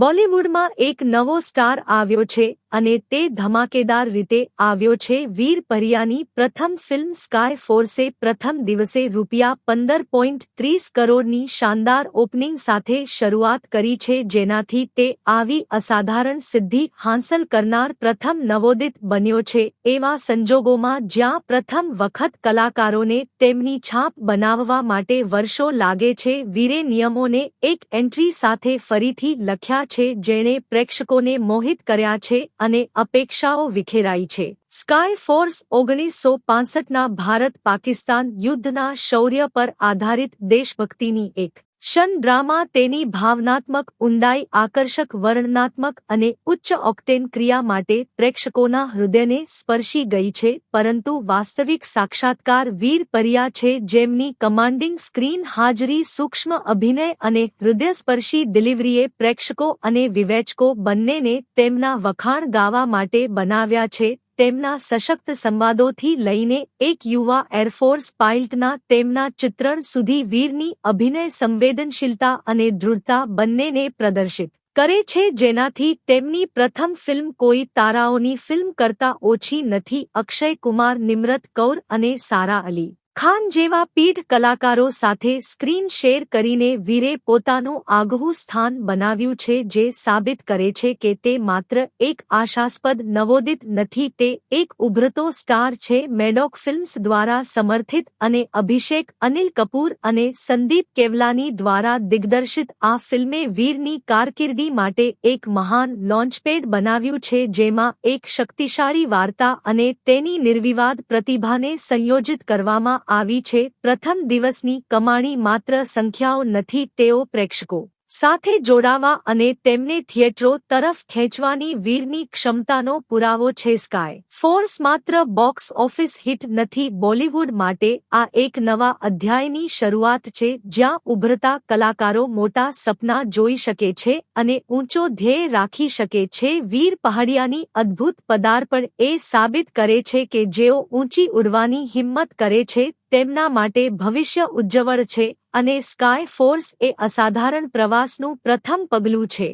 બોલિવૂડમાં એક નવો સ્ટાર આવ્યો છે અને તે ધમાકેદાર રીતે આવ્યો છે વીર પરિયાની પ્રથમ ફિલ્મ સ્કાય ફોર્સે પ્રથમ દિવસે રૂપિયા પંદર પોઈન્ટ ત્રીસ કરોડની શાનદાર ઓપનિંગ સાથે શરૂઆત કરી છે જેનાથી તે આવી અસાધારણ સિદ્ધિ હાંસલ કરનાર પ્રથમ નવોદિત બન્યો છે. એવા સંજોગોમાં જ્યાં પ્રથમ વખત કલાકારોને તેમની છાપ બનાવવા માટે વર્ષો લાગે છે, વીરે નિયમોને એક એન્ટ્રી સાથે ફરીથી લખ્યા છે જેણે પ્રેક્ષકોને મોહિત કર્યા છે અને અપેક્ષાઓ વિખેરાઈ છે. સ્કાય ફોર્સ ઓગણીસો પાસઠના ભારત પાકિસ્તાન યુદ્ધના શૌર્ય પર આધારિત દેશભક્તિની એક શન ડ્રામા તેની ભાવનાત્મક ઊંડાઈ, આકર્ષક વર્ણનાત્મક અને ઉચ્ચ ઓક્ટેન ક્રિયા માટે પ્રેક્ષકોના હૃદયને સ્પર્શી ગઈ છે, પરંતુ વાસ્તવિક સાક્ષાત્કાર વીર પરિયા છે જેમની કમાન્ડિંગ સ્ક્રીન હાજરી, સૂક્ષ્મ અભિનય અને હૃદયસ્પર્શી ડિલિવરીએ પ્રેક્ષકો અને વિવેચકો બંનેને તેમના વખાણ ગાવા માટે બનાવ્યા છે તેમના સશક્ત સંવાદોથી લઈને એક યુવા એરફોર્સ પાઇલટના તેમના ચિત્રણ સુધી વીરની અભિનય સંવેદનશીલતા અને દૃઢતા બંનેને પ્રદર્શિત કરે છે જેનાથી તેમની પ્રથમ ફિલ્મ કોઈ તારાઓની ફિલ્મ કરતા ઓછી નથી અક્ષય કુમાર, નિમ્રત કૌર અને સારા અલી. ખાન જેવા પીઢ કલાકારો સાથે સ્ક્રીન શેર કરીને વીરે પોતાનું આગવું સ્થાન બનાવ્યું છે જે સાબિત કરે છે કે તે માત્ર એક આશાસ્પદ નવોદિત નથી, તે એક ઉભરતો સ્ટાર છે. મેડોક ફિલ્મ્સ દ્વારા સમર્થિત અને અભિષેક અનિલ કપૂર અને સંદીપ કેવલાની દ્વારા દિગ્દર્શિત આ ફિલ્મે વીરની કારકિર્દી માટે એક મહાન લોન્ચપેડ બનાવ્યું છે, જેમાં એક શક્તિશાળી વાર્તા અને તેની નિર્વિવાદ પ્રતિભાને સંયોજિત કરવામાં આવી છે. પ્રથમ દિવસની કમાણી માત્ર સંખ્યાઓ નથી તેઓ પ્રેક્ષકો સાથે જોડાવા અને તેમને થિયેટરો તરફ ખેંચવાની વીરની ક્ષમતાનો પુરાવો છે સ્કાય ફોર્સ માત્ર બોક્સ ઓફિસ હિટ નથી, બોલિવૂડ માટે આ એક નવા અધ્યાયની શરૂઆત છે, જ્યાં ઉભરતા કલાકારો મોટા સપના જોઈ શકે છે અને ઊંચો ધ્યેય રાખી શકે છે. વીર પહાડિયાની અદ્ભુત પદાર્પણ એ સાબિત કરે છે કે જેઓ ઊંચી ઉડવાની હિંમત કરે છે તેમના માટે ભવિષ્ય ઉજ્જવળ છે અને સ્કાય ફોર્સ એ અસાધારણ પ્રવાસનું પ્રથમ પગલું છે.